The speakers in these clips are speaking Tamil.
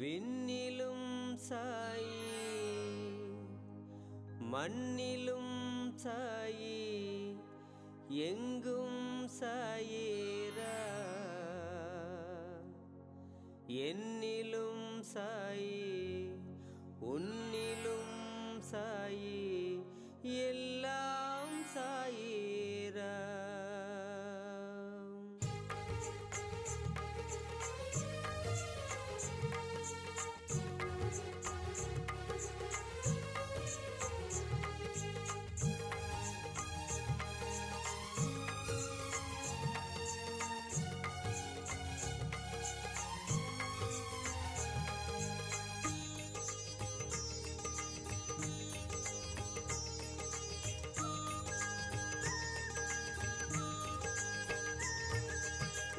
விண்ணிலும் சாயி மண்ணிலும் சாயி எங்கும் சாயேரா என்னிலும் சாயி உன்னிலும் சாயி எல்ல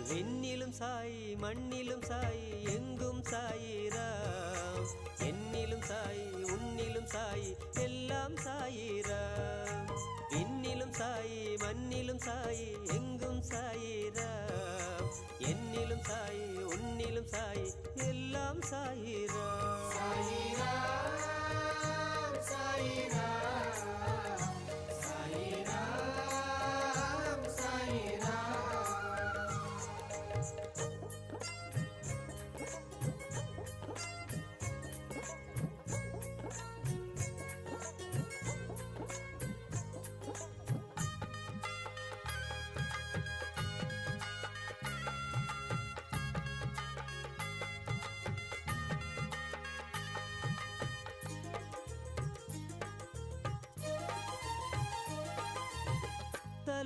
விண்ணிலும் சாய் மண்ணிலும் சாய் எங்கும் சாயிராம் என்னிலும் சாய் உன்னிலும் சாய் எல்லாம் சாயிராம் விண்ணிலும் சாய் மண்ணிலும் சாய் எங்கும் சாயிராம் என்னிலும் சாய் உன்னிலும் சாய் எல்லாம் சாயிராம்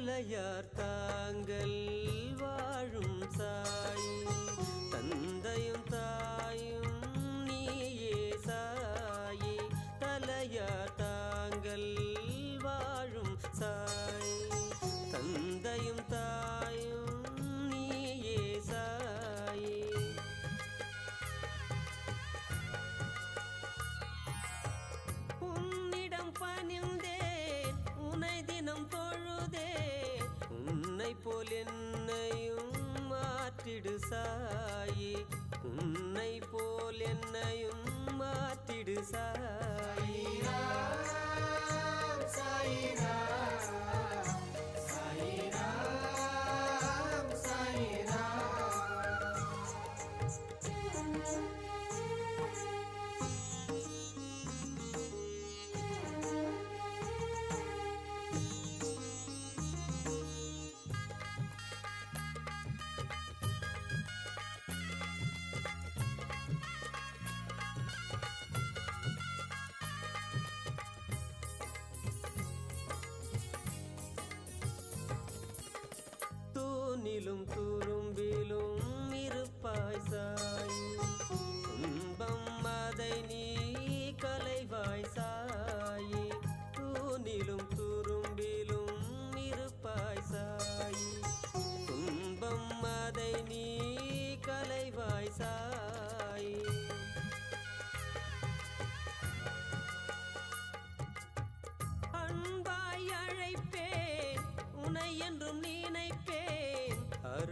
தலையார் தாங்கள் வாழும் சாய் தந்தையும் தாயும் மாற்றிடு சாயி. உன்னை போல் என்னையும் மாற்றிடு சாயி.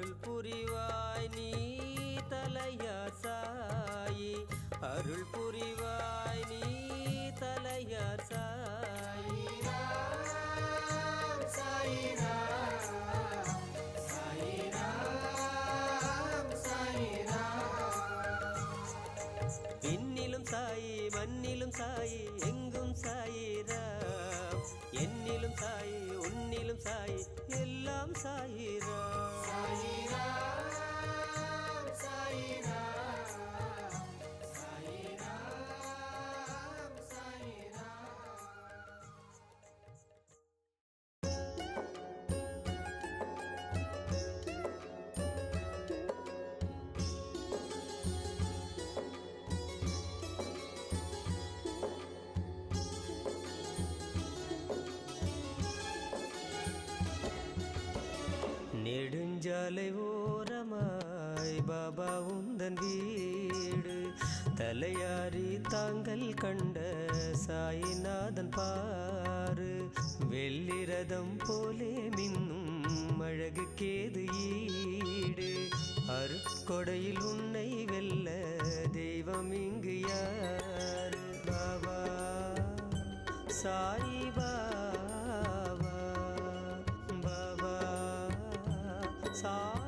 அருள் புரிவாய் நீ தலையார் சாயி அருள் புரிவாய் நீ தலையார் நெடுஞ்சாலை ஓரமாய் பாபா உந்தன் வீடு. தலையாரி தாங்கள் கண்ட சாயிநாதன் பாரு வெள்ளிரதம் போலே மின்னும் அழகு கேது ஈடு. அருட்கொடையில் உன்னை வெல்ல தெய்வம் இங்கு யார்? பாபா சாய் சாய்நாதா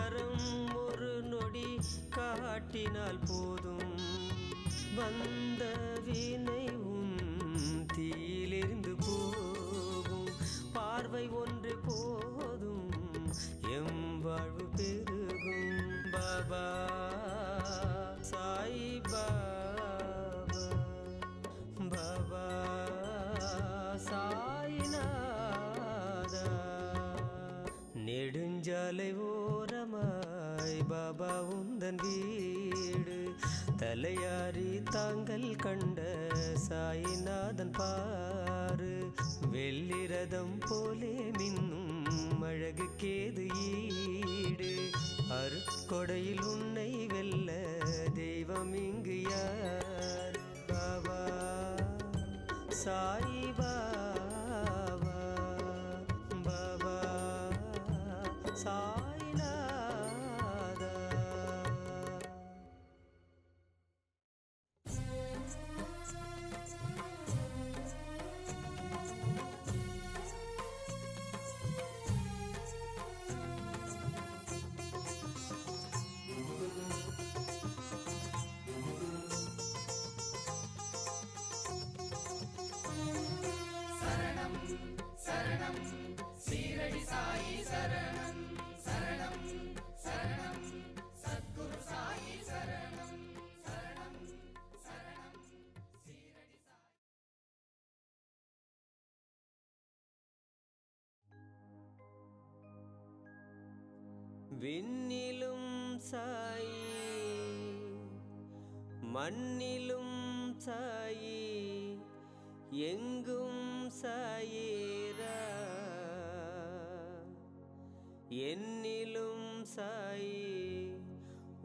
கரம் ஒரு நொடி காட்டினால் போதும். வந்த வினைவும் தீயிலிருந்து போகும். பார்வை ஒன்று போதும் எம் வாழ்வு பெருகும். பாபா சாய் பாபா பாபா சாய்நாதா. நெடுஞ்சாலை தலையாரி தாங்கள் கண்ட சாயிநாதன் பாரு வெள்ளிரதம் விண்ணிலும் சாயி மண்ணிலும் சாயி எங்கும் சாயேரா என்னிலும் சாயி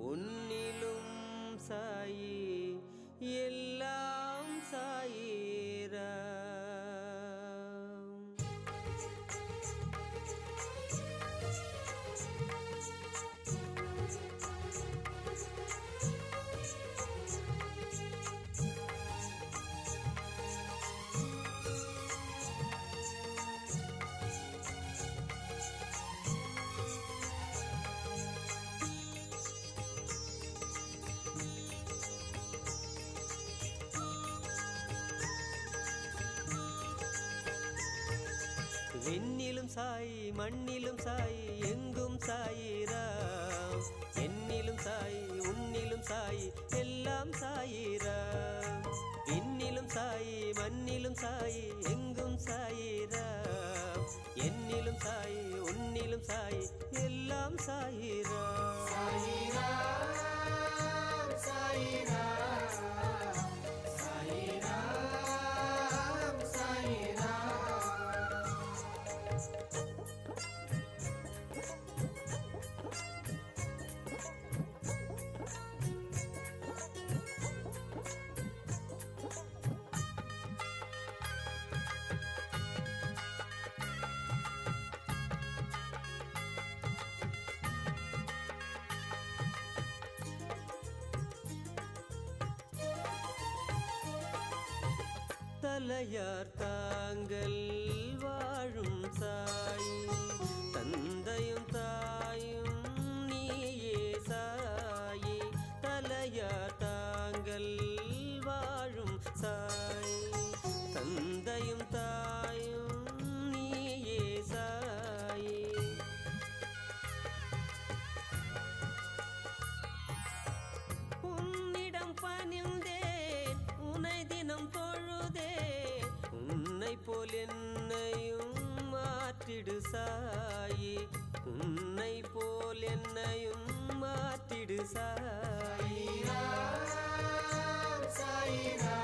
உன்னிலும் சாயி எல் சாயி மண்ணிலும் சாயி எங்கும் சாயி. தலையார் தாங்கள் வாழும் சாய் தந்தையும் மாற்றிடு சாயி உன்னை போல் என்னையும் மாற்றிடு சாயி சாயிரா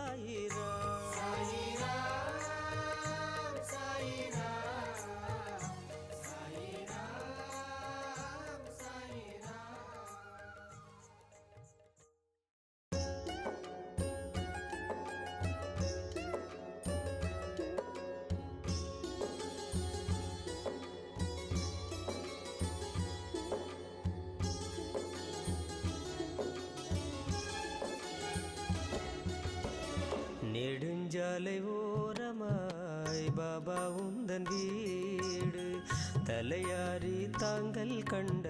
ใจ நெஞ்சாலை ஓரமாய் பாபா உந்தன் வீடு. தலையாரி தாங்கள் கண்ட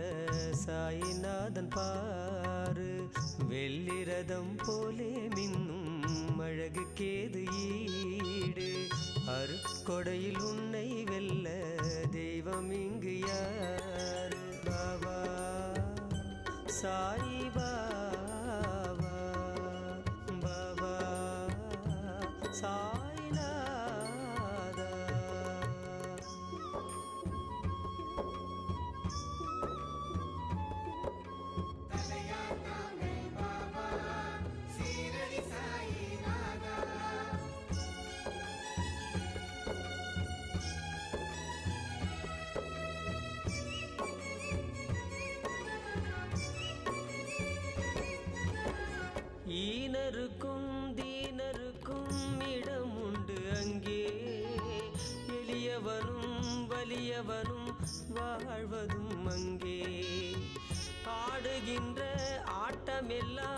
சாயிநாதன் பாரு வெள்ளிரதம் போலே 사 மெல்லா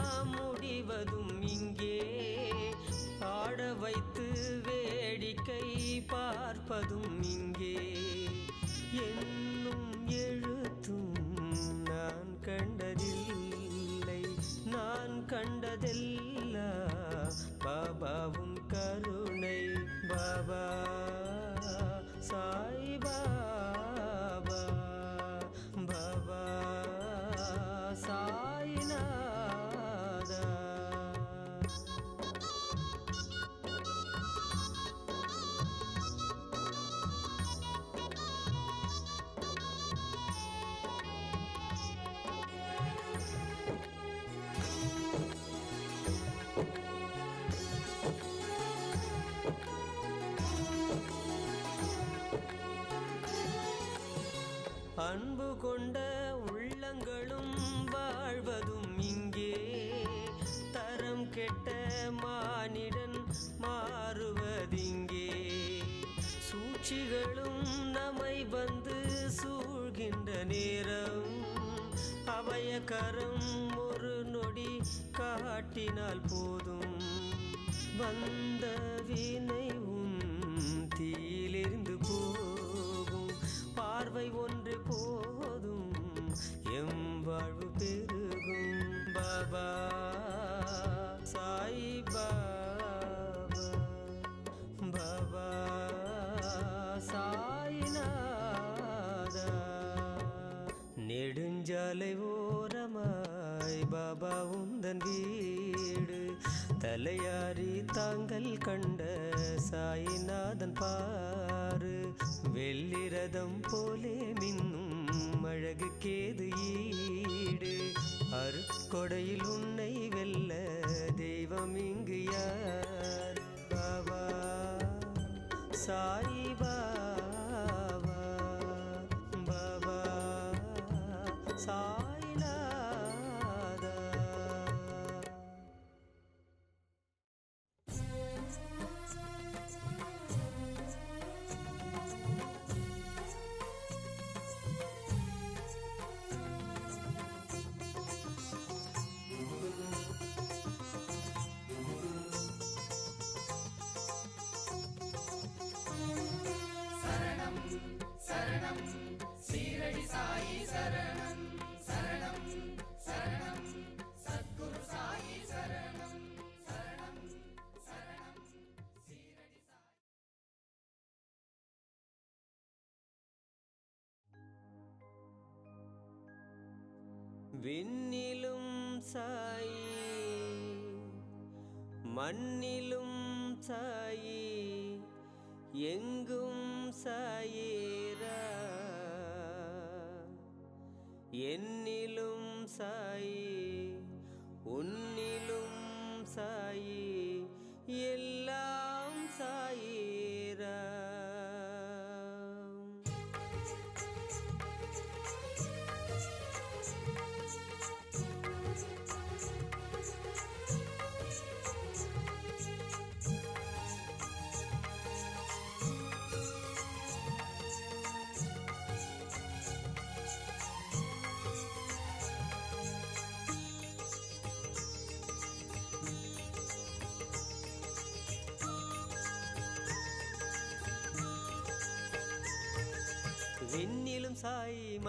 சூழ்கின்ற நேரம் அபயகரம் ஒரு நொடி காட்டினால் போதும். வந்த வினைவும் தீயிலிருந்து போகும். பார்வை ஒன்று போ நெடுஞ்சாலை ஓரமாய் பாபா உந்தன் வீடு. தலையாரி தாங்கள் கண்ட சாயிநாதன் பாரு வெள்ளிரதம் போலே மின்னும் அழகு கேது ஈடு. அருட்கொடையில் உன்னை வெல்ல தெய்வம் இங்கு யார்? பாபா சாய் சாய்நாதா விண்ணிலும் சாயி மண்ணிலும் சாயி எங்கும் சாயேரா என்னிலும் சாயி உன்னிலும் சாயி எல்லா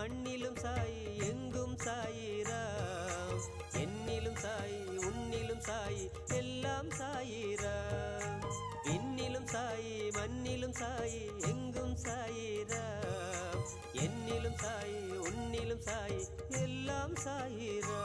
மண்ணிலும் சாயி எங்கும் சாயிராம். என்னிலும் சாயி உன்னிலும் சாயி எல்லாம் சாயிராம். விண்ணிலும் சாயி மண்ணிலும் சாயி எங்கும் சாயிராம். என்னிலும் சாயி உன்னிலும் சாயி எல்லாம் சாயிராம்.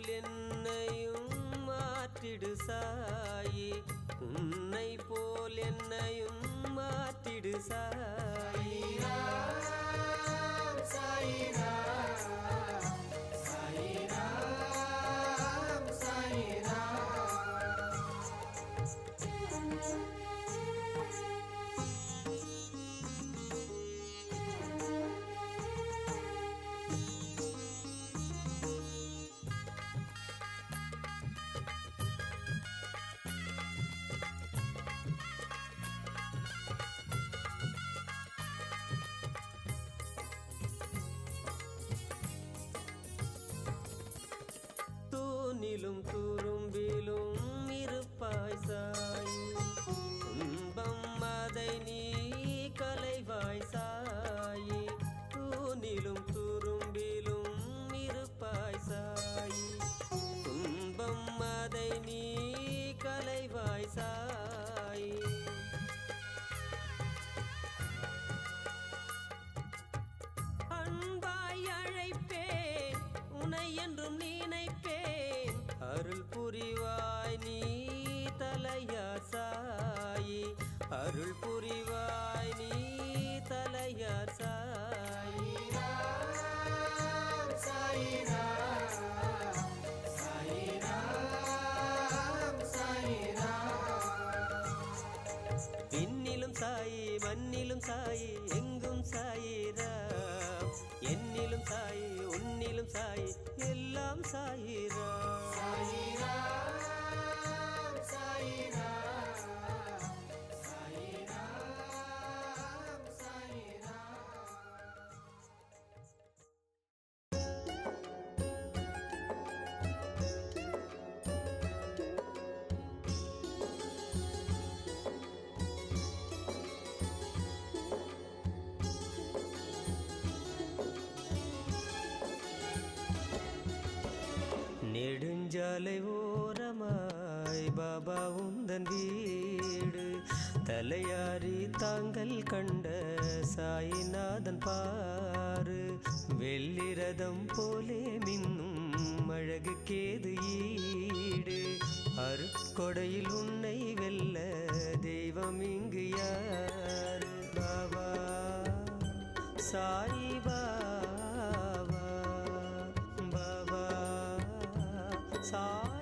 போல் என்னையும் மாற்றிடு சாயே. உன்னை போல் என்னையும் மாற்றிடு சாயே. You. அருள் சாலை ஓரமாய் பாபா உந்தன் வீடு. தலையாரி தாங்கள் கண்ட சாயிநாதன் பாரு வெள்ளிரதம் போலே மின்னும் அழகு கேது ஈடு. அருட்கொடையில் உன்னை வெல்ல தெய்வம் இங்கு யார்? பாபா சாய் சாய்நாதா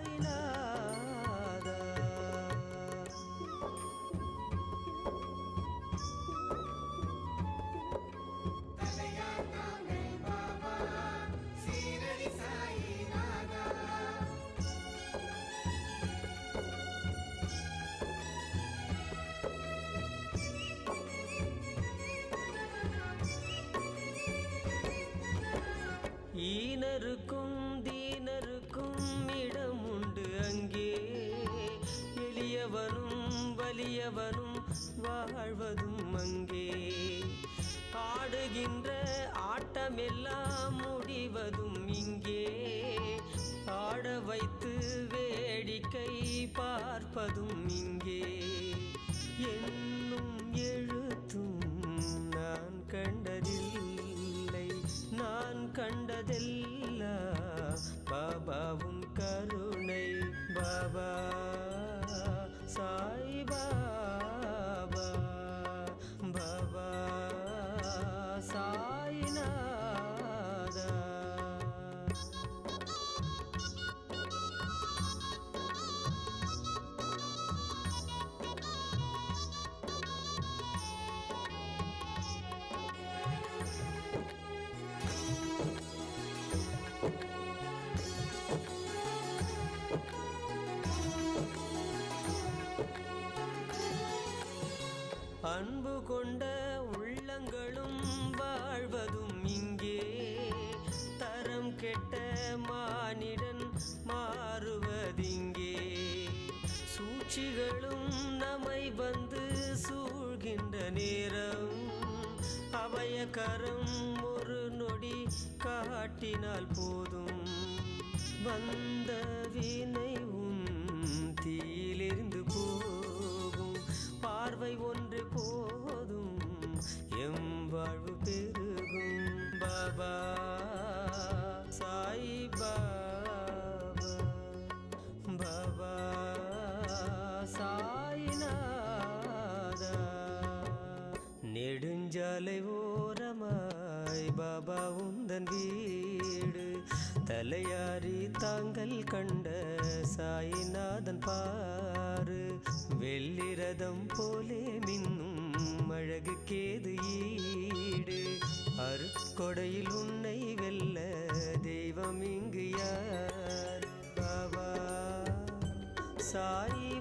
வலியவனும் வாழ்வதும் அங்கே. ஆடுகின்ற ஆட்டமெல்லாம் முடிவதும் இங்கே. ஆட வைத்து வேடிக்கை பார்ப்பதும் இங்கே. கரம் ஒரு நொடி காட்டினால் போதும். வந்த வீண நெடுஞ்சாலை ஓரமாய் பாபா உந்தன் வீடு. தலையாரி தாங்கள் கண்ட சாயிநாதன் பாரு வெள்ளிரதம் போலே மின்னும் அழகு கேது ஈடு. அருட்கொடையில் உன்னை வெல்ல தெய்வம் இங்கு யார்? பாபா சாய்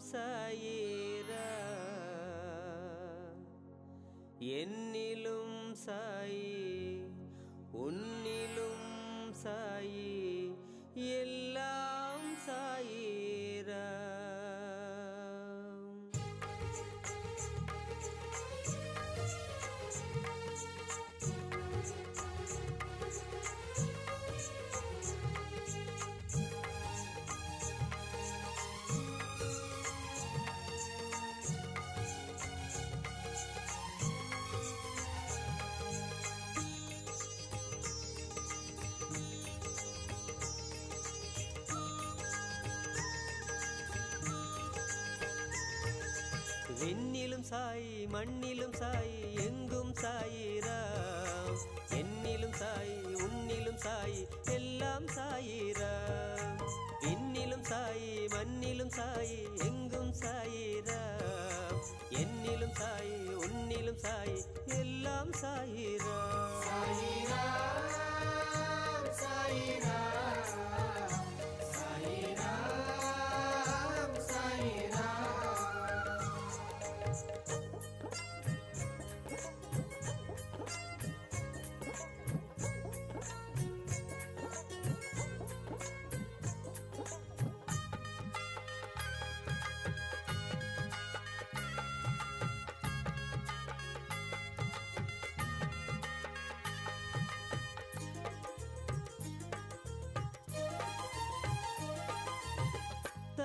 சாயேரா என்னிலும் சாயி உன்னிலும் சாயி எல்லாம் விண்ணிலும் சாய் மண்ணிலும் சாய் எங்கும் சாயிரா?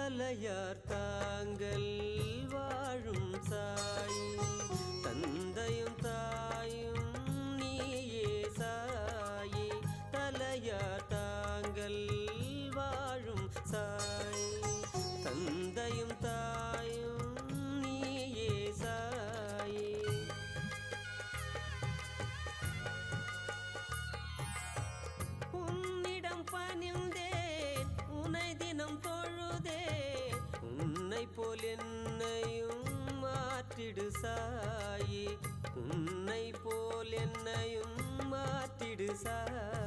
தலையார் தாங்கள் வாழும் சா சாயி உன்னை போல் என்னையும் மாத்திடு சாய்.